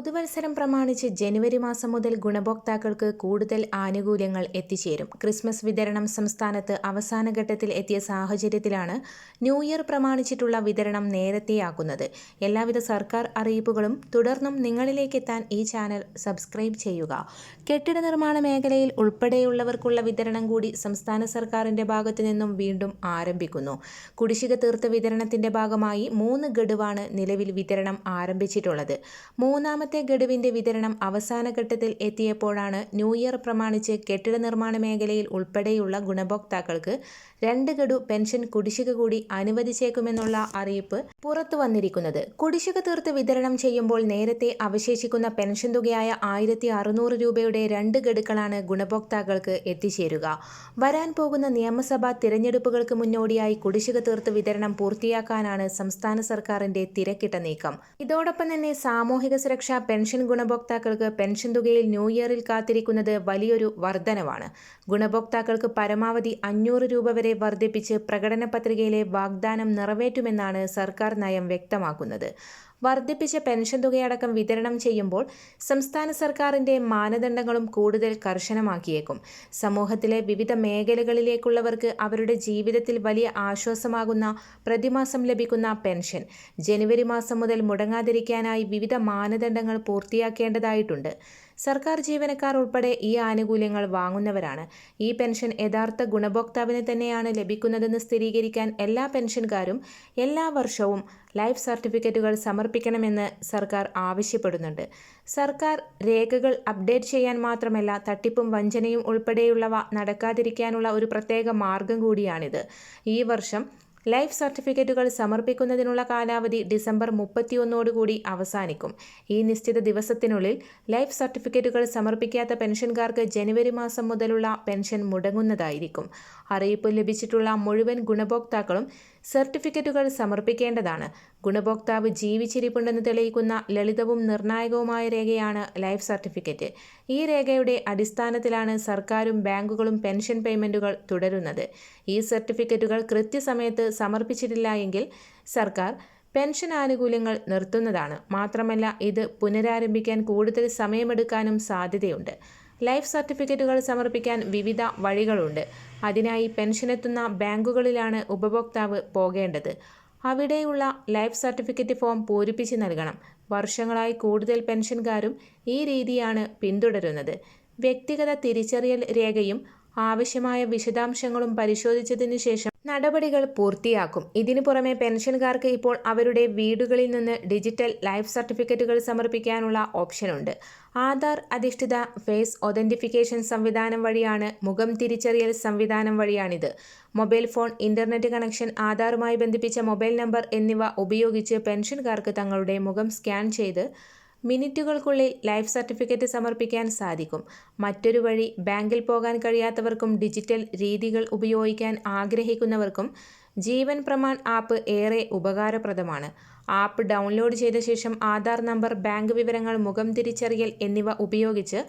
പുതുവത്സരം പ്രമാണിച്ച് ജനുവരി മാസം മുതൽ ഗുണഭോക്താക്കൾക്ക് കൂടുതൽ ആനുകൂല്യങ്ങൾ എത്തിച്ചേരും. ക്രിസ്മസ് വിതരണം സംസ്ഥാനത്ത് അവസാന ഘട്ടത്തിൽ എത്തിയ സാഹചര്യത്തിലാണ് ന്യൂ ഇയർ പ്രമാണിച്ചിട്ടുള്ള വിതരണം നേരത്തെയാക്കുന്നത് എല്ലാവിധ സർക്കാർ അറിയിപ്പുകളും തുടർന്നും നിങ്ങളിലേക്ക് എത്താൻ ഈ ചാനൽ സബ്സ്ക്രൈബ് ചെയ്യുക. കെട്ടിട നിർമ്മാണ മേഖലയിൽ ഉൾപ്പെടെയുള്ളവർക്കുള്ള വിതരണം കൂടി സംസ്ഥാന സർക്കാരിന്റെ ഭാഗത്തു നിന്നും വീണ്ടും ആരംഭിക്കുന്നു. കുടിശ്ശിക തീർത്ത വിതരണത്തിന്റെ ഭാഗമായി മൂന്ന് ഗഡുവാണ് നിലവിൽ വിതരണം ആരംഭിച്ചിട്ടുള്ളത്. മൂന്നാമത്തെ ഗഡുവിന്റെ വിതരണം അവസാന ഘട്ടത്തിൽ എത്തിയപ്പോഴാണ് ന്യൂ ഇയർ പ്രമാണിച്ച് കെട്ടിട നിർമ്മാണ മേഖലയിൽ ഉൾപ്പെടെയുള്ള ഗുണഭോക്താക്കൾക്ക് രണ്ട് ഗഡു പെൻഷൻ കുടിശ്ശിക കൂടി അനുവദിച്ചേക്കുമെന്നുള്ള അറിയിപ്പ് പുറത്തു വന്നിരിക്കുന്നത്. കുടിശ്ശിക തീർത്ത് വിതരണം ചെയ്യുമ്പോൾ നേരത്തെ അവശേഷിക്കുന്ന പെൻഷൻ തുകയായ ആയിരത്തി അറുന്നൂറ് രൂപയുടെ രണ്ട് ഗഡുക്കളാണ് ഗുണഭോക്താക്കൾക്ക് എത്തിച്ചേരുക. വരാൻ പോകുന്ന നിയമസഭാ തിരഞ്ഞെടുപ്പുകൾക്ക് മുന്നോടിയായി കുടിശ്ശിക തീർത്ത് വിതരണം പൂർത്തിയാക്കാനാണ് സംസ്ഥാന സർക്കാരിന്റെ തിരക്കിട്ട നീക്കം. ഇതോടൊപ്പം തന്നെ സാമൂഹിക സുരക്ഷാ പെൻഷൻ ഗുണഭോക്താക്കൾക്ക് പെൻഷൻ തുകയിൽ ന്യൂ ഇയറിൽ കാത്തിരിക്കുന്നത് വലിയൊരു വർധനവാണ്. ഗുണഭോക്താക്കൾക്ക് പരമാവധി അഞ്ഞൂറ് രൂപ വരെ വർദ്ധിപ്പിച്ച് പ്രകടന പത്രികയിലെ വാഗ്ദാനം നിറവേറ്റുമെന്നാണ് സർക്കാർ നയം വ്യക്തമാക്കുന്നത്. വർദ്ധിപ്പിച്ച പെൻഷൻ തുകയടക്കം വിതരണം ചെയ്യുമ്പോൾ സംസ്ഥാന സർക്കാരിന്റെ മാനദണ്ഡങ്ങളും കൂടുതൽ കർശനമാക്കിയേക്കും. സമൂഹത്തിലെ വിവിധ മേഖലകളിലേക്കുള്ളവർക്ക് അവരുടെ ജീവിതത്തിൽ വലിയ ആശ്വാസമാകുന്ന പ്രതിമാസം ലഭിക്കുന്ന പെൻഷൻ. ജനുവരി മാസം മുതൽ മുടങ്ങാതിരിക്കാനായി വിവിധ മാനദണ്ഡങ്ങൾ പൂർത്തിയാക്കേണ്ടതായിട്ടുണ്ട്. സർക്കാർ ജീവനക്കാർ ഉൾപ്പെടെ ഈ ആനുകൂല്യങ്ങൾ വാങ്ങുന്നവരാണ്. ഈ പെൻഷൻ യഥാർത്ഥ ഗുണഭോക്താവിന് തന്നെയാണ് ലഭിക്കുന്നതെന്ന് സ്ഥിരീകരിക്കാൻ എല്ലാ പെൻഷൻകാരും എല്ലാ വർഷവും ലൈഫ് സർട്ടിഫിക്കറ്റുകൾ സമർപ്പിക്കണമെന്ന് സർക്കാർ ആവശ്യപ്പെടുന്നുണ്ട്. സർക്കാർ രേഖകൾ അപ്ഡേറ്റ് ചെയ്യാൻ മാത്രമല്ല തട്ടിപ്പും വഞ്ചനയും ഉൾപ്പെടെയുള്ളവ നടക്കാതിരിക്കാനുള്ള ഒരു പ്രത്യേക മാർഗം കൂടിയാണിത്. ഈ വർഷം ലൈഫ് സർട്ടിഫിക്കറ്റുകൾ സമർപ്പിക്കുന്നതിനുള്ള കാലാവധി ഡിസംബർ മുപ്പത്തിയൊന്നോടുകൂടി അവസാനിക്കും. ഈ നിശ്ചിത ദിവസത്തിനുള്ളിൽ ലൈഫ് സർട്ടിഫിക്കറ്റുകൾ സമർപ്പിക്കാത്ത പെൻഷൻകാർക്ക് ജനുവരി മാസം മുതലുള്ള പെൻഷൻ മുടങ്ങുന്നതായിരിക്കും. അറിയിപ്പ് ലഭിച്ചിട്ടുള്ള മുഴുവൻ ഗുണഭോക്താക്കളും സർട്ടിഫിക്കറ്റുകൾ സമർപ്പിക്കേണ്ടതാണ്. ഗുണഭോക്താവ് ജീവിച്ചിരിപ്പുണ്ടെന്ന് തെളിയിക്കുന്ന ലളിതവും നിർണായകവുമായ രേഖയാണ് ലൈഫ് സർട്ടിഫിക്കറ്റ്. ഈ രേഖയുടെ അടിസ്ഥാനത്തിലാണ് സർക്കാരും ബാങ്കുകളും പെൻഷൻ പേയ്മെന്റുകൾ തുടരുന്നത്. ഈ സർട്ടിഫിക്കറ്റുകൾ കൃത്യസമയത്ത് സമർപ്പിച്ചിട്ടില്ല എങ്കിൽ സർക്കാർ പെൻഷൻ ആനുകൂല്യങ്ങൾ നിർത്തുന്നതാണ്. മാത്രമല്ല ഇത് പുനരാരംഭിക്കാൻ കൂടുതൽ സമയമെടുക്കാനും സാധ്യതയുണ്ട്. ലൈഫ് സർട്ടിഫിക്കറ്റുകൾ സമർപ്പിക്കാൻ വിവിധ വഴികളുണ്ട്. അതിനായി പെൻഷനെത്തുന്ന ബാങ്കുകളിലാണ് ഉപഭോക്താവ് പോകേണ്ടത്. അവിടെയുള്ള ലൈഫ് സർട്ടിഫിക്കറ്റ് ഫോം പൂരിപ്പിച്ച് നൽകണം. വർഷങ്ങളായി കൂടുതൽ പെൻഷൻകാരും ഈ രീതിയാണ് പിന്തുടരുന്നത്. വ്യക്തിഗത തിരിച്ചറിയൽ രേഖയും ആവശ്യമായ വിശദാംശങ്ങളും പരിശോധിച്ചതിനു ശേഷം നടപടികൾ പൂർത്തിയാക്കും. ഇതിനു പുറമെ പെൻഷൻകാർക്ക് ഇപ്പോൾ അവരുടെ വീടുകളിൽ നിന്ന് ഡിജിറ്റൽ ലൈഫ് സർട്ടിഫിക്കറ്റുകൾ സമർപ്പിക്കാനുള്ള ഓപ്ഷനുണ്ട്. ആധാർ അധിഷ്ഠിത ഫേസ് ഒതന്റിഫിക്കേഷൻ സംവിധാനം വഴിയാണ് മുഖം തിരിച്ചറിയൽ സംവിധാനം വഴിയാണിത്. മൊബൈൽ ഫോൺ ഇന്റർനെറ്റ് കണക്ഷൻ ആധാറുമായി ബന്ധിപ്പിച്ച മൊബൈൽ നമ്പർ എന്നിവ ഉപയോഗിച്ച് പെൻഷൻകാർക്ക് തങ്ങളുടെ മുഖം സ്കാൻ ചെയ്ത് മിനിറ്റുകൾക്കുള്ളിൽ ലൈഫ് സർട്ടിഫിക്കറ്റ് സമർപ്പിക്കാൻ സാധിക്കും. മറ്റൊരു വഴി ബാങ്കിൽ പോകാൻ കഴിയാത്തവർക്കും ഡിജിറ്റൽ രീതികൾ ഉപയോഗിക്കാൻ ആഗ്രഹിക്കുന്നവർക്കും ജീവൻ പ്രമാൺ ആപ്പ് ഏറെ ഉപകാരപ്രദമാണ്. ആപ്പ് ഡൗൺലോഡ് ചെയ്ത ശേഷം ആധാർ നമ്പർ ബാങ്ക് വിവരങ്ങൾ മുഖം തിരിച്ചറിയൽ എന്നിവ ഉപയോഗിച്ച്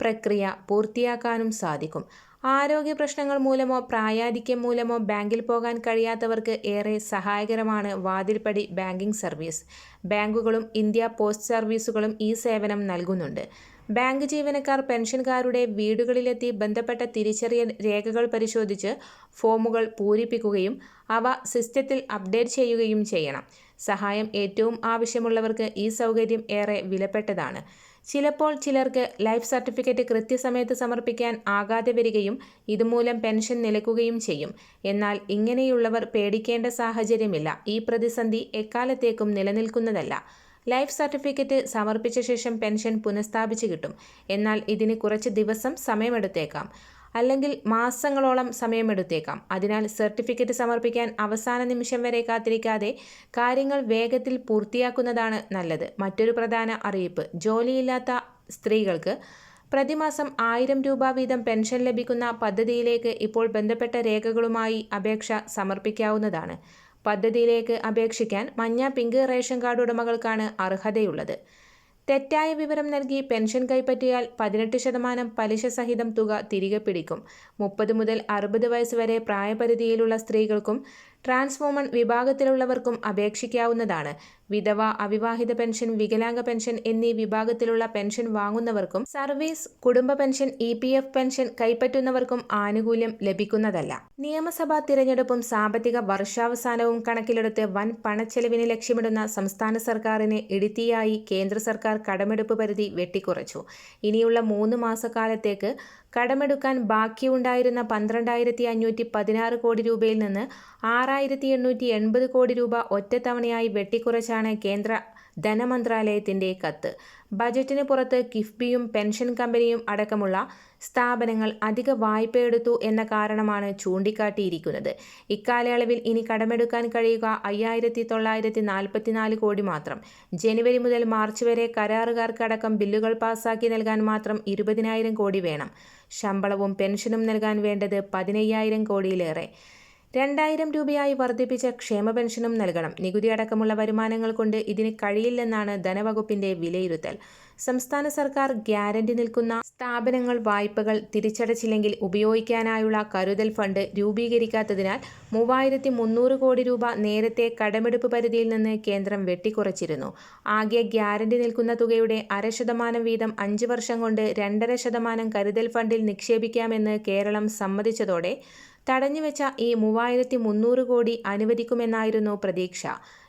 പ്രക്രിയ പൂർത്തിയാക്കാനും സാധിക്കും. ആരോഗ്യ പ്രശ്നങ്ങൾ മൂലമോ പ്രായാധിക്യം മൂലമോ ബാങ്കിൽ പോകാൻ കഴിയാത്തവർക്ക് ഏറെ സഹായകരമാണ് വാതിൽപ്പടി ബാങ്കിംഗ് സർവീസ്. ബാങ്കുകളും ഇന്ത്യ പോസ്റ്റ് സർവീസുകളും ഈ സേവനം നൽകുന്നുണ്ട്. ബാങ്ക് ജീവനക്കാർ പെൻഷൻകാരുടെ വീടുകളിലെത്തി ബന്ധപ്പെട്ട തിരിച്ചറിയൽ രേഖകൾ പരിശോധിച്ച് ഫോമുകൾ പൂരിപ്പിക്കുകയും അവ സിസ്റ്റത്തിൽ അപ്ഡേറ്റ് ചെയ്യുകയും ചെയ്യണം. സഹായം ഏറ്റവും ആവശ്യമുള്ളവർക്ക് ഈ സൗകര്യം ഏറെ വിലപ്പെട്ടതാണ്. ചിലപ്പോൾ ചിലർക്ക് ലൈഫ് സർട്ടിഫിക്കറ്റ് കൃത്യസമയത്ത് സമർപ്പിക്കാൻ ആകാതെ വരികയും ഇതുമൂലം പെൻഷൻ നിലക്കുകയും ചെയ്യും. എന്നാൽ ഇങ്ങനെയുള്ളവർ പേടിക്കേണ്ട സാഹചര്യമില്ല. ഈ പ്രതിസന്ധി എക്കാലത്തേക്കും നിലനിൽക്കുന്നതല്ല. ലൈഫ് സർട്ടിഫിക്കറ്റ് സമർപ്പിച്ച ശേഷം പെൻഷൻ പുനഃസ്ഥാപിച്ചു കിട്ടും. എന്നാൽ ഇതിന് കുറച്ച് ദിവസം സമയമെടുത്തേക്കാം. അല്ലെങ്കിൽ മാസങ്ങളോളം സമയമെടുത്തേക്കാം. അതിനാൽ സർട്ടിഫിക്കറ്റ് സമർപ്പിക്കാൻ അവസാന നിമിഷം വരെ കാത്തിരിക്കാതെ കാര്യങ്ങൾ വേഗത്തിൽ പൂർത്തിയാക്കുന്നതാണ് നല്ലത്. മറ്റൊരു പ്രധാന അറിയിപ്പ് ജോലിയില്ലാത്ത സ്ത്രീകൾക്ക് പ്രതിമാസം ആയിരം രൂപ വീതം പെൻഷൻ ലഭിക്കുന്ന പദ്ധതിയിലേക്ക് ഇപ്പോൾ ബന്ധപ്പെട്ട രേഖകളുമായി അപേക്ഷ സമർപ്പിക്കാവുന്നതാണ്. പദ്ധതിയിലേക്ക് അപേക്ഷിക്കാൻ മഞ്ഞ പിങ്ക് റേഷൻ കാർഡ് ഉടമകൾക്കാണ് അർഹതയുള്ളത്. തെറ്റായ വിവരം നൽകി പെൻഷൻ കൈപ്പറ്റിയാൽ പതിനെട്ട് ശതമാനം പലിശ സഹിതം തുക തിരികെ പിടിക്കും. മുപ്പത് മുതൽ അറുപത് വയസ്സ് വരെ പ്രായപരിധിയിലുള്ള സ്ത്രീകൾക്കും ട്രാൻസ് വുമൺ വിഭാഗത്തിലുള്ളവർക്കും അപേക്ഷിക്കാവുന്നതാണ്. വിധവ അവിവാഹിത പെൻഷൻ വികലാംഗ പെൻഷൻ എന്നീ വിഭാഗത്തിലുള്ള പെൻഷൻ വാങ്ങുന്നവർക്കും സർവീസ് കുടുംബ pension E P F pension കൈപ്പറ്റുന്നവർക്കും ആനുകൂല്യം ലഭിക്കുന്നതല്ല. നിയമസഭാ തിരഞ്ഞെടുപ്പും സാമ്പത്തിക വർഷാവസാനവും കണക്കിലെടുത്ത് വൻ പണച്ചെലവിന് ലക്ഷ്യമിടുന്ന സംസ്ഥാന സർക്കാരിനെ ഇടിത്തിയായി കേന്ദ്ര സർക്കാർ കടമെടുപ്പ് പരിധി വെട്ടിക്കുറച്ചു. ഇനിയുള്ള മൂന്ന് മാസക്കാലത്തേക്ക് കടമെടുക്കാൻ ബാക്കിയുണ്ടായിരുന്ന പന്ത്രണ്ടായിരത്തി അഞ്ഞൂറ്റി പതിനാറ് കോടി രൂപയിൽ നിന്ന് ആറായിരത്തി എണ്ണൂറ്റി എൺപത് കോടി രൂപ ഒറ്റത്തവണയായി വെട്ടിക്കുറച്ചാണ് കേന്ദ്ര ധനമന്ത്രാലയത്തിന്റെ കത്ത്. ബജറ്റിന് പുറത്ത് കിഫ്ബിയും പെൻഷൻ കമ്പനിയും അടക്കമുള്ള സ്ഥാപനങ്ങൾ അധിക വായ്പയെടുത്തു എന്ന കാരണമാണ് ചൂണ്ടിക്കാട്ടിയിരിക്കുന്നത്. ഇക്കാലയളവിൽ ഇനി കടമെടുക്കാൻ കഴിയുക അയ്യായിരത്തി തൊള്ളായിരത്തി നാൽപ്പത്തിനാല് കോടി മാത്രം. ജനുവരി മുതൽ മാർച്ച് വരെ കരാറുകാർക്കടക്കം ബില്ലുകൾ പാസാക്കി നൽകാൻ മാത്രം ഇരുപതിനായിരം കോടി വേണം. ശമ്പളവും പെൻഷനും നൽകാൻ വേണ്ടത് പതിനയ്യായിരം കോടിയിലേറെ. രണ്ടായിരം രൂപയായി വർദ്ധിപ്പിച്ച ക്ഷേമ പെൻഷനും നൽകണം. നികുതി അടക്കമുള്ള വരുമാനങ്ങൾ കൊണ്ട് ഇതിന് കഴിയില്ലെന്നാണ് ധനവകുപ്പിന്റെ വിലയിരുത്തൽ. സംസ്ഥാന സർക്കാർ ഗ്യാരണ്ടി നിൽക്കുന്ന സ്ഥാപനങ്ങൾ വായ്പകൾ തിരിച്ചടച്ചില്ലെങ്കിൽ ഉപയോഗിക്കാനായുള്ള കരുതൽ ഫണ്ട് രൂപീകരിക്കാത്തതിനാൽ മൂവായിരത്തി മുന്നൂറ് കോടി രൂപ നേരത്തെ കടമെടുപ്പ് പരിധിയിൽ നിന്ന് കേന്ദ്രം വെട്ടിക്കുറച്ചിരുന്നു. ആകെ ഗ്യാരണ്ടി നിൽക്കുന്ന തുകയുടെ അര ശതമാനം വീതം അഞ്ച് വർഷം കൊണ്ട് രണ്ടര ശതമാനം കരുതൽ ഫണ്ടിൽ നിക്ഷേപിക്കാമെന്ന് കേരളം സമ്മതിച്ചതോടെ തടഞ്ഞുവെച്ച ഈ മൂവായിരത്തി മുന്നൂറ് കോടി അനുവദിക്കുമെന്നായിരുന്നു പ്രതീക്ഷ.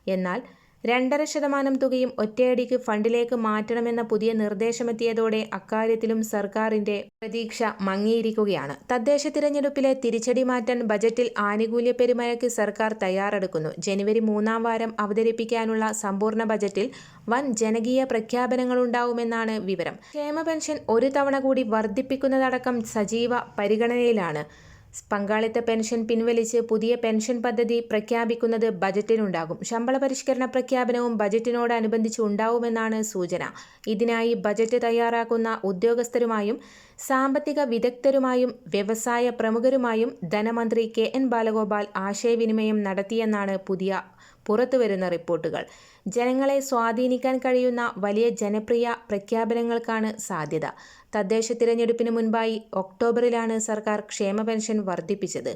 എന്നാൽ രണ്ടര ശതമാനം തുകയും ഒറ്റയടിക്ക് ഫണ്ടിലേക്ക് മാറ്റണമെന്ന പുതിയ നിർദ്ദേശമെത്തിയതോടെ അക്കാര്യത്തിലും സർക്കാരിന്റെ പ്രതീക്ഷ മങ്ങിയിരിക്കുകയാണ്. തദ്ദേശ തിരഞ്ഞെടുപ്പിലെ തിരിച്ചടി മാറ്റാൻ ബജറ്റിൽ ആനുകൂല്യ പെരുമഴയ്ക്ക് സർക്കാർ തയ്യാറെടുക്കുന്നു. ജനുവരി മൂന്നാം വാരം അവതരിപ്പിക്കാനുള്ള സമ്പൂർണ ബജറ്റിൽ വൻ ജനകീയ പ്രഖ്യാപനങ്ങളുണ്ടാവുമെന്നാണ് വിവരം. ക്ഷേമ പെൻഷൻ ഒരു തവണ കൂടി വർദ്ധിപ്പിക്കുന്നതടക്കം സജീവ പരിഗണനയിലാണ്. പങ്കാളിത്ത പെൻഷൻ പിൻവലിച്ച് പുതിയ പെൻഷൻ പദ്ധതി പ്രഖ്യാപിക്കുന്നത് ബജറ്റിനുണ്ടാകും ശമ്പള പരിഷ്കരണ പ്രഖ്യാപനവും ബജറ്റിനോടനുബന്ധിച്ച് ഉണ്ടാവുമെന്നാണ് സൂചന. ഇതിനായി ബജറ്റ് തയ്യാറാക്കുന്ന ഉദ്യോഗസ്ഥരുമായും സാമ്പത്തിക വിദഗ്ധരുമായും വ്യവസായ പ്രമുഖരുമായും ധനമന്ത്രി കെ എൻ ബാലഗോപാൽ ആശയവിനിമയം നടത്തിയെന്നാണ് പുതിയ പുറത്തുവരുന്ന റിപ്പോർട്ടുകൾ. ജനങ്ങളെ സ്വാധീനിക്കാൻ കഴിയുന്ന വലിയ ജനപ്രിയ പ്രഖ്യാപനങ്ങൾക്കാണ് സാധ്യത. തദ്ദേശ തിരഞ്ഞെടുപ്പിന് മുൻപായി ഒക്ടോബറിലാണ് സർക്കാർ ക്ഷേമ പെൻഷൻ വർദ്ധിപ്പിച്ചത്.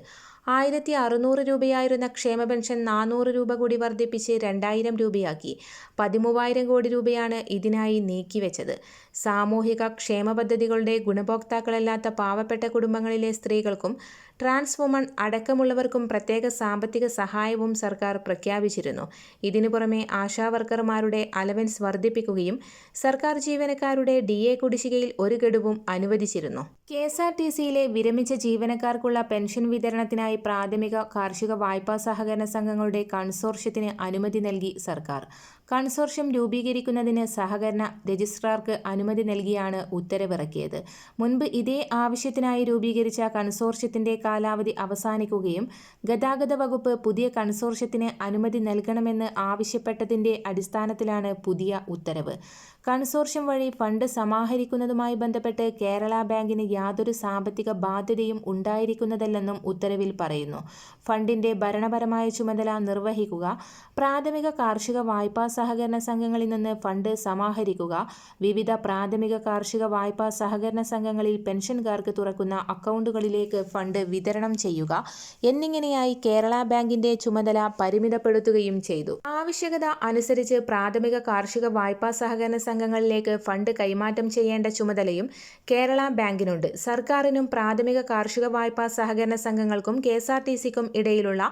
ആയിരത്തി അറുന്നൂറ് രൂപയായിരുന്ന ക്ഷേമ പെൻഷൻ നാനൂറ് രൂപ കൂടി വർദ്ധിപ്പിച്ച് രണ്ടായിരം രൂപയാക്കി. പതിമൂവായിരം കോടി രൂപയാണ് ഇതിനായി നീക്കിവെച്ചത്. സാമൂഹിക ക്ഷേമ പദ്ധതികളുടെ ഗുണഭോക്താക്കളല്ലാത്ത പാവപ്പെട്ട കുടുംബങ്ങളിലെ സ്ത്രീകൾക്കും ട്രാൻസ് വുമൺ അടക്കമുള്ളവർക്കും പ്രത്യേക സാമ്പത്തിക സഹായവും സർക്കാർ പ്രഖ്യാപിച്ചിരുന്നു. ഇതിനു പുറമെ ആശാവർക്കർമാരുടെ അലവൻസ് വർദ്ധിപ്പിക്കുകയും സർക്കാർ ജീവനക്കാരുടെ ഡി എ കുടിശ്ശികയിൽ ഒരു ഗഡുവും അനുവദിച്ചിരുന്നു. കെ എസ് ആർ ടി സിയിലെ വിരമിച്ച ജീവനക്കാർക്കുള്ള പെൻഷൻ വിതരണത്തിനായി പ്രാഥമിക കാർഷിക വായ്പാ സഹകരണ സംഘങ്ങളുടെ കൺസോർഷ്യത്തിന് അനുമതി നൽകി സർക്കാർ. കൺസോർഷ്യം രൂപീകരിക്കുന്നതിന് സഹകരണ രജിസ്ട്രാർക്ക് അനുമതി നൽകിയാണ് ഉത്തരവിറക്കിയത്. മുൻപ് ഇതേ ആവശ്യത്തിനായി രൂപീകരിച്ച കൺസോർഷ്യത്തിന്റെ കാലാവധി അവസാനിക്കുകയും ഗതാഗത വകുപ്പ് പുതിയ കൺസോർഷ്യത്തിന് അനുമതി നൽകണമെന്ന് ആവശ്യപ്പെട്ടതിന്റെ അടിസ്ഥാനത്തിലാണ് പുതിയ ഉത്തരവ്. കൺസോർഷ്യം വഴി ഫണ്ട് സമാഹരിക്കുന്നതുമായി ബന്ധപ്പെട്ട് കേരള ബാങ്കിന് യാതൊരു സാമ്പത്തിക ബാധ്യതയും ഉണ്ടായിരിക്കുന്നതല്ലെന്നും ഉത്തരവിൽ പറയുന്നു. ഫണ്ടിന്റെ ഭരണപരമായ ചുമതല നിർവഹിക്കുക പ്രാഥമിക കാർഷിക വായ്പാ സഹകരണ സംഘങ്ങളിൽ നിന്ന് ഫണ്ട് സമാഹരിക്കുക വിവിധ പ്രാഥമിക കാർഷിക വായ്പാ സഹകരണ സംഘങ്ങളിൽ പെൻഷൻകാർക്ക് തുറക്കുന്ന അക്കൗണ്ടുകളിലേക്ക് ഫണ്ട് വിതരണം ചെയ്യുക എന്നിങ്ങനെയായി കേരള ബാങ്കിന്റെ ചുമതല പരിമിതപ്പെടുത്തുകയും ചെയ്തു. ആവശ്യകത അനുസരിച്ച് പ്രാഥമിക കാർഷിക വായ്പാ സഹകരണ സംഘങ്ങളിലേക്ക് ഫണ്ട് കൈമാറ്റം ചെയ്യേണ്ട ചുമതലയും കേരള ബാങ്കിനുണ്ട്. സർക്കാരിനും പ്രാഥമിക കാർഷിക വായ്പാ സഹകരണ സംഘങ്ങൾക്കും കെ എസ് ആർ ടി സിക്കും ഇടയിലുള്ള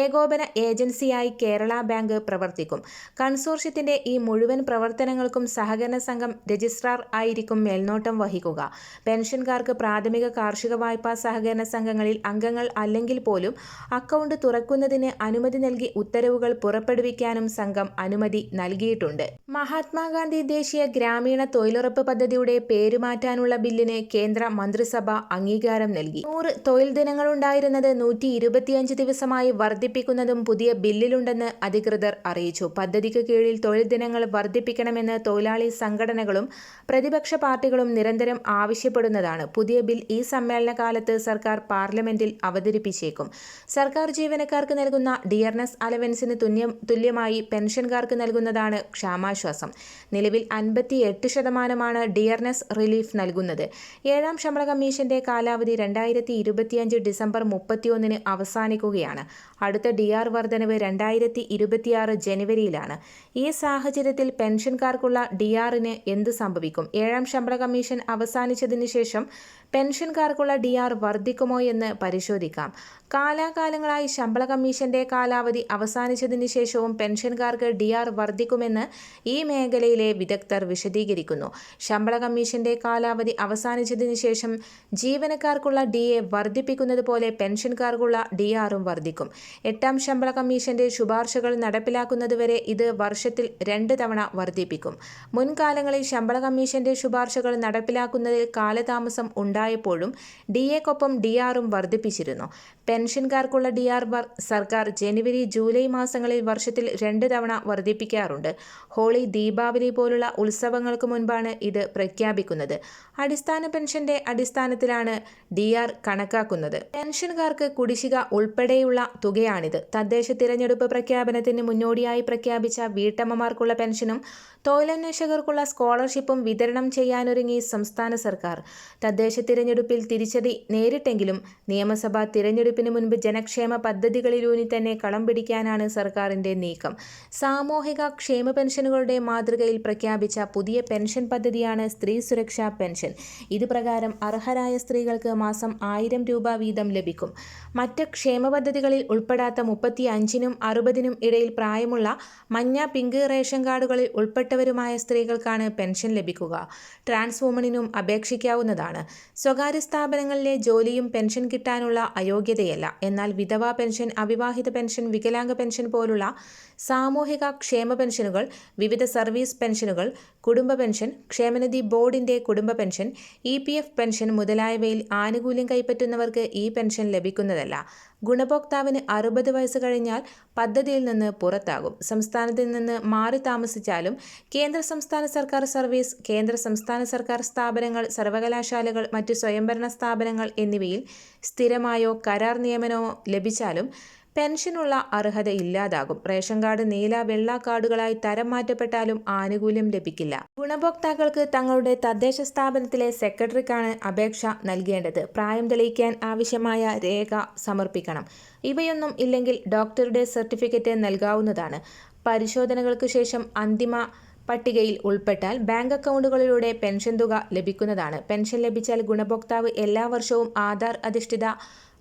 ഏകോപന ഏജൻസിയായി കേരള ബാങ്ക് പ്രവർത്തിക്കും. കൺസോർഷ്യത്തിന്റെ ഈ മുഴുവൻ പ്രവർത്തനങ്ങൾക്കും സഹകരണ സംഘം രജിസ്ട്രാർ ആയിരിക്കും മേൽനോട്ടം വഹിക്കുക. പെൻഷൻകാർക്ക് പ്രാഥമിക കാർഷിക വായ്പാ സഹകരണ സംഘങ്ങളിൽ അംഗങ്ങൾ അല്ലെങ്കിൽ പോലും അക്കൗണ്ട് തുറക്കുന്നതിന് അനുമതി നൽകി ഉത്തരവുകൾ പുറപ്പെടുവിക്കാനും സംഘം അനുമതി നൽകിയിട്ടുണ്ട്. മഹാത്മാഗാന്ധി ദേശീയ ഗ്രാമീണ തൊഴിലുറപ്പ് പദ്ധതിയുടെ പേരുമാറ്റാനുള്ള ബില്ലിന് കേന്ദ്ര മന്ത്രിസഭ അംഗീകാരം നൽകി. നൂറ് തൊഴിൽ ദിനങ്ങളുണ്ടായിരുന്നത് നൂറ്റി ഇരുപത്തിയഞ്ച് ദിവസമായി വർദ്ധിപ്പിക്കുന്നതും പുതിയ ബില്ലിലുണ്ടെന്ന് അധികൃതർ അറിയിച്ചു. പദ്ധതിക്ക് കീഴിൽ തൊഴിൽ ദിനങ്ങൾ വർദ്ധിപ്പിക്കണമെന്ന് തൊഴിലാളി സംഘടനകളും പ്രതിപക്ഷ പാർട്ടികളും നിരന്തരം ആവശ്യപ്പെടുന്നതാണ്. പുതിയ ബിൽ ഈ സമ്മേളന കാലത്ത് സർക്കാർ പാർലമെന്റിൽ അവതരിപ്പിച്ചേക്കും. സർക്കാർ ജീവനക്കാർക്ക് നൽകുന്ന ഡിയർനെസ് അലവൻസിന് തുല്യം തുല്യമായി പെൻഷൻകാർക്ക് നൽകുന്നതാണ് ക്ഷാമാശ്വാസം. നിലവിൽ അൻപത്തി എട്ട് ശതമാനമാണ് ഡിയർനെസ് റിലീഫ് നൽകുന്നത്. ഏഴാം ശമ്പള കമ്മീഷന്റെ കാലാവധി രണ്ടായിരത്തി ഇരുപത്തിയഞ്ച് ഡിസംബർ മുപ്പത്തിയൊന്നിന് അവസാനിക്കുകയാണ്. അടുത്ത ഡി ആർ വർധനവ് രണ്ടായിരത്തി ഇരുപത്തിയാറ് ജനുവരിയിലാണ്. ഈ സാഹചര്യത്തിൽ പെൻഷൻകാർക്കുള്ള ഡി ആറിന് എന്ത് സംഭവിക്കും? ഏഴാം ശമ്പള കമ്മീഷൻ അവസാനിച്ചതിന് ശേഷം പെൻഷൻകാർക്കുള്ള ഡി ആർ വർദ്ധിക്കുമോ എന്ന് പരിശോധിക്കാം. കാലാകാലങ്ങളായി ശമ്പള കമ്മീഷന്റെ കാലാവധി അവസാനിച്ചതിന് ശേഷവും പെൻഷൻകാർക്ക് ഡി ആർ വർദ്ധിക്കുമെന്ന് ഈ മേഖലയിലെ വിദഗ്ധർ വിശദീകരിക്കുന്നു. ശമ്പള കമ്മീഷന്റെ കാലാവധി അവസാനിച്ചതിന് ശേഷം ജീവനക്കാർക്കുള്ള ഡി എ വർദ്ധിപ്പിക്കുന്നത് പോലെ പെൻഷൻകാർക്കുള്ള ഡി ആറും വർദ്ധിക്കും. എട്ടാം ശമ്പള കമ്മീഷന്റെ ശുപാർശകൾ നടപ്പിലാക്കുന്നതുവരെ ഇത് വർഷത്തിൽ രണ്ട് തവണ വർദ്ധിപ്പിക്കും. മുൻകാലങ്ങളിൽ ശമ്പള കമ്മീഷന്റെ ശുപാർശകൾ നടപ്പിലാക്കുന്നതിൽ കാലതാമസം ഉണ്ടായപ്പോഴും ഡി എക്കൊപ്പം ഡി ആറും വർദ്ധിപ്പിച്ചിരുന്നു. പെൻഷൻകാർക്കുള്ള ഡി ആർ സർക്കാർ ജനുവരി ജൂലൈ മാസങ്ങളിൽ വർഷത്തിൽ രണ്ട് തവണ വർദ്ധിപ്പിക്കാറുണ്ട്. ഹോളി ദീപാവലി പോലുള്ള ഉത്സവങ്ങൾക്ക് മുൻപാണ് ഇത് പ്രഖ്യാപിക്കുന്നത്. അടിസ്ഥാന പെൻഷന്റെ അടിസ്ഥാനത്തിലാണ് ഡി ആർ കണക്കാക്കുന്നത്. പെൻഷൻകാർക്ക് കുടിശ്ശിക ഉൾപ്പെടെയുള്ള തുകയാണിത്. തദ്ദേശ തിരഞ്ഞെടുപ്പ് പ്രഖ്യാപനത്തിന് മുന്നോടിയായി പ്രഖ്യാപിച്ച വീട്ടമ്മമാർക്കുള്ള പെൻഷനും തൊഴിലന്വേഷകർക്കുള്ള സ്കോളർഷിപ്പും വിതരണം ചെയ്യാനൊരുങ്ങി സംസ്ഥാന സർക്കാർ. തദ്ദേശ തിരഞ്ഞെടുപ്പിൽ തിരിച്ചടി നേരിട്ടെങ്കിലും നിയമസഭാ തിരഞ്ഞെടുപ്പിന് മുൻപ് ജനക്ഷേമ പദ്ധതികളിലൂന്നി തന്നെ കളം പിടിക്കാനാണ് സർക്കാരിന്റെ നീക്കം. സാമൂഹിക ക്ഷേമ പെൻഷനുകളുടെ മാതൃകയിൽ പ്രഖ്യാപിച്ച പുതിയ പെൻഷൻ പദ്ധതിയാണ് സ്ത്രീ സുരക്ഷാ പെൻഷൻ. ഇത് പ്രകാരം അർഹരായ സ്ത്രീകൾക്ക് മാസം ആയിരം രൂപ വീതം ലഭിക്കും. മറ്റ് ക്ഷേമ പദ്ധതികളിൽ ഉൾപ്പെടാത്ത മുപ്പത്തി അഞ്ചിനും അറുപതിനും ഇടയിൽ പ്രായമുള്ള മഞ്ഞ പിങ്ക് റേഷൻ കാർഡുകളിൽ ഉൾപ്പെട്ടവരുമായ സ്ത്രീകൾക്കാണ് പെൻഷൻ ലഭിക്കുക. ട്രാൻസ് വുമണിനും അപേക്ഷിക്കാവുന്നതാണ്. സ്വകാര്യ സ്ഥാപനങ്ങളിലെ ജോലിയും പെൻഷൻ കിട്ടാനുള്ള അയോഗ്യതയല്ല. എന്നാൽ വിധവാ പെൻഷൻ അവിവാഹിത പെൻഷൻ വികലാംഗ പെൻഷൻ പോലുള്ള സാമൂഹിക ക്ഷേമ പെൻഷനുകൾ വിവിധ സർവീസ് പെൻഷനുകൾ കുടുംബ പെൻഷൻ ക്ഷേമനിധി ബോർഡിന്റെ കുടുംബ പെൻഷൻ ഇ പെൻഷൻ മുതലായവയിൽ ആനുകൂല്യം കൈപ്പറ്റുന്നവർക്ക് ഈ പെൻഷൻ ലഭിക്കുന്നതല്ല. ഗുണഭോക്താവിന് അറുപത് വയസ്സ് കഴിഞ്ഞാൽ പദ്ധതിയിൽ നിന്ന് പുറത്താകും. സംസ്ഥാനത്തിൽ നിന്ന് മാറി താമസിച്ചാലും കേന്ദ്ര സംസ്ഥാന സർക്കാർ സർവീസ് കേന്ദ്ര സംസ്ഥാന സർക്കാർ സ്ഥാപനങ്ങൾ സർവകലാശാലകൾ മറ്റ് സ്വയംഭരണ സ്ഥാപനങ്ങൾ എന്നിവയിൽ സ്ഥിരമായോ കരാർ നിയമനമോ ലഭിച്ചാലും പെൻഷനുള്ള അർഹത ഇല്ലാതാകും. റേഷൻ കാർഡ് നീല വെള്ള കാർഡുകളായി തരം മാറ്റപ്പെട്ടാലും ആനുകൂല്യം ലഭിക്കില്ല. ഗുണഭോക്താക്കൾക്ക് തങ്ങളുടെ തദ്ദേശ സ്ഥാപനത്തിലെ സെക്രട്ടറിക്കാണ് അപേക്ഷ നൽകേണ്ടത്. പ്രായം തെളിയിക്കാൻ ആവശ്യമായ രേഖ സമർപ്പിക്കണം. ഇവയൊന്നും ഇല്ലെങ്കിൽ ഡോക്ടറുടെ സർട്ടിഫിക്കറ്റ് നൽകാവുന്നതാണ്. പരിശോധനകൾക്ക് ശേഷം അന്തിമ പട്ടികയിൽ ഉൾപ്പെട്ടാൽ ബാങ്ക് അക്കൗണ്ടുകളിലൂടെ പെൻഷൻ തുക ലഭിക്കുന്നതാണ്. പെൻഷൻ ലഭിച്ചാൽ ഗുണഭോക്താവ് എല്ലാ വർഷവും ആധാർ അധിഷ്ഠിത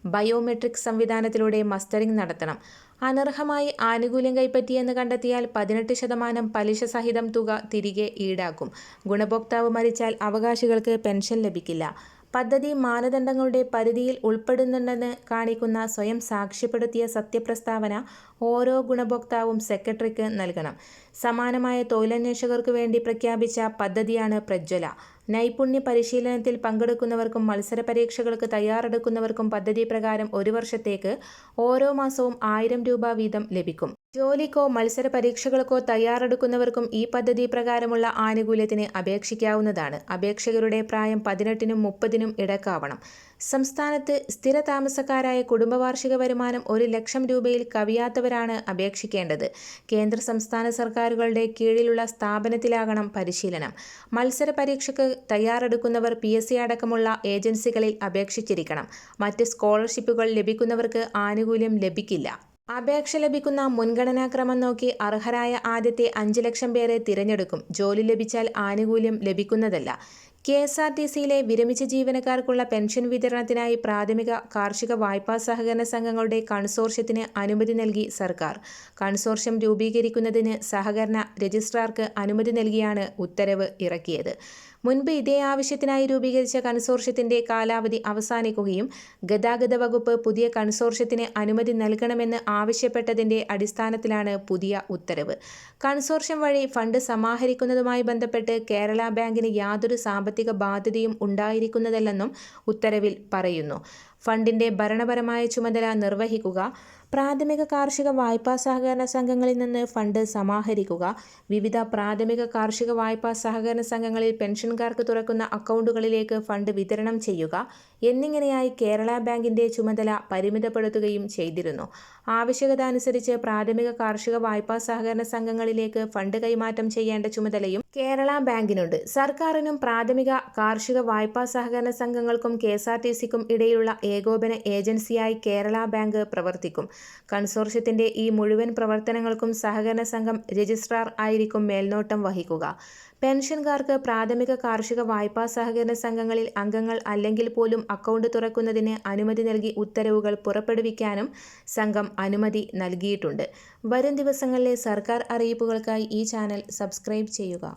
ബയോമെട്രിക് സംവിധാനത്തിലൂടെ മസ്റ്ററിംഗ് നടത്തണം. അനർഹമായി ആനുകൂല്യം കൈപ്പറ്റിയെന്ന് കണ്ടെത്തിയാൽ പതിനെട്ട് ശതമാനം പലിശ സഹിതം തുക തിരികെ ഈടാക്കും. ഗുണഭോക്താവ് മരിച്ചാൽ അവകാശികൾക്ക് പെൻഷൻ ലഭിക്കില്ല. പദ്ധതി മാനദണ്ഡങ്ങളുടെ പരിധിയിൽ ഉൾപ്പെടുന്നുണ്ടെന്ന് കാണിക്കുന്ന സ്വയം സാക്ഷ്യപ്പെടുത്തിയ സത്യപ്രസ്താവന ഓരോ ഗുണഭോക്താവും സെക്രട്ടറിക്ക് നൽകണം. സമാനമായ തൊഴിലന്വേഷകർക്ക് വേണ്ടി പ്രഖ്യാപിച്ച പദ്ധതിയാണ് പ്രജ്വല. നൈപുണ്യ പരിശീലനത്തിൽ പങ്കെടുക്കുന്നവർക്കും മത്സര പരീക്ഷകൾക്ക് തയ്യാറെടുക്കുന്നവർക്കും പദ്ധതി പ്രകാരം ഒരു വർഷത്തേക്ക് ഓരോ മാസവും ആയിരം രൂപ വീതം ലഭിക്കും. ജോലിക്കോ മത്സര പരീക്ഷകൾക്കോ തയ്യാറെടുക്കുന്നവർക്കും ഈ പദ്ധതി പ്രകാരമുള്ള ആനുകൂല്യത്തിന് അപേക്ഷിക്കാവുന്നതാണ്. അപേക്ഷകരുടെ പ്രായം പതിനെട്ടിനും മുപ്പതിനും ഇടക്കാവണം. സംസ്ഥാനത്ത് സ്ഥിര താമസക്കാരായ കുടുംബവാർഷിക വരുമാനം ഒരു ലക്ഷം രൂപയിൽ കവിയാത്തവരാണ് അപേക്ഷിക്കേണ്ടത്. കേന്ദ്ര സംസ്ഥാന സർക്കാരുകളുടെ കീഴിലുള്ള സ്ഥാപനത്തിലാകണം പരിശീലനം. മത്സര പരീക്ഷയ്ക്ക് തയ്യാറെടുക്കുന്നവർ പി എസ് സി അടക്കമുള്ള ഏജൻസികളിൽ അപേക്ഷിച്ചിരിക്കണം. മറ്റ് സ്കോളർഷിപ്പുകൾ ലഭിക്കുന്നവർക്ക് ആനുകൂല്യം ലഭിക്കില്ല. അപേക്ഷ ലഭിക്കുന്ന മുൻഗണനാക്രമം നോക്കി അർഹരായ ആദ്യത്തെ അഞ്ച് ലക്ഷം പേരെ തിരഞ്ഞെടുക്കും. ജോലി ലഭിച്ചാൽ ആനുകൂല്യം ലഭിക്കുന്നതല്ല. കെ എസ് ആർ ടി സിയിലെ വിരമിച്ച ജീവനക്കാർക്കുള്ള പെൻഷൻ വിതരണത്തിനായി പ്രാഥമിക കാർഷിക വായ്പാ സഹകരണ സംഘങ്ങളുടെ കൺസോർഷ്യത്തിന് അനുമതി നൽകി സർക്കാർ. കൺസോർഷ്യം രൂപീകരിക്കുന്നതിന് സഹകരണ രജിസ്ട്രാർക്ക് അനുമതി നൽകിയാണ് ഉത്തരവ് ഇറക്കിയത്. മുൻപ് ഇതേ ആവശ്യത്തിനായി രൂപീകരിച്ച കൺസോർഷ്യത്തിന്റെ കാലാവധി അവസാനിക്കുകയും ഗതാഗത വകുപ്പ് പുതിയ കൺസോർഷ്യത്തിന് അനുമതി നൽകണമെന്ന് ആവശ്യപ്പെട്ടതിന്റെ അടിസ്ഥാനത്തിലാണ് പുതിയ ഉത്തരവ്. കൺസോർഷ്യം വഴി ഫണ്ട് സമാഹരിക്കുന്നതുമായി ബന്ധപ്പെട്ട് കേരള ബാങ്കിന് യാതൊരു സാമ്പത്തിക ബാധ്യതയും ഉണ്ടായിരിക്കുന്നതല്ലെന്നും ഉത്തരവിൽ പറയുന്നു. ഫണ്ടിന്റെ ഭരണപരമായ ചുമതല നിർവഹിക്കുക പ്രാഥമിക കാർഷിക വായ്പാ സഹകരണ സംഘങ്ങളിൽ നിന്ന് ഫണ്ട് സമാഹരിക്കുക. വിവിധ പ്രാഥമിക കാർഷിക വായ്പാ സഹകരണ സംഘങ്ങളിൽ പെൻഷൻകാർക്ക് തുറക്കുന്ന അക്കൗണ്ടുകളിലേക്ക് ഫണ്ട് വിതരണം ചെയ്യുക. എന്നിങ്ങനെയായി കേരള ബാങ്കിന്റെ ചുമതല പരിമിതപ്പെടുത്തുകയും ചെയ്തിരുന്നു. ആവശ്യകത അനുസരിച്ച് പ്രാഥമിക കാർഷിക വായ്പാ സഹകരണ സംഘങ്ങളിലേക്ക് ഫണ്ട് കൈമാറ്റം ചെയ്യേണ്ട ചുമതലയും കേരള ബാങ്കിനുണ്ട്. സർക്കാരിനും പ്രാഥമിക കാർഷിക വായ്പാ സഹകരണ സംഘങ്ങൾക്കും കെ എസ് ആർ ടി സിക്കും ഇടയിലുള്ള ഏകോപന ഏജൻസിയായി കേരള ബാങ്ക് പ്രവർത്തിക്കും. കൺസോർഷ്യത്തിന്റെ ഈ മുഴുവൻ പ്രവർത്തനങ്ങൾക്കും സഹകരണ സംഘം രജിസ്ട്രാർ ആയിരിക്കും മേൽനോട്ടം വഹിക്കുക. പെൻഷൻകാർക്ക് പ്രാഥമിക കാർഷിക വായ്പാ സഹകരണ സംഘങ്ങളിൽ അംഗങ്ങൾ അല്ലെങ്കിൽ പോലും അക്കൗണ്ട് തുറക്കുന്നതിന് അനുമതി നൽകി ഉത്തരവുകൾ പുറപ്പെടുവിക്കാനും സംഘം അനുമതി നൽകിയിട്ടുണ്ട്. വരും ദിവസങ്ങളിലെ സർക്കാർ അറിയിപ്പുകൾക്കായി ഈ ചാനൽ സബ്സ്ക്രൈബ് ചെയ്യുക.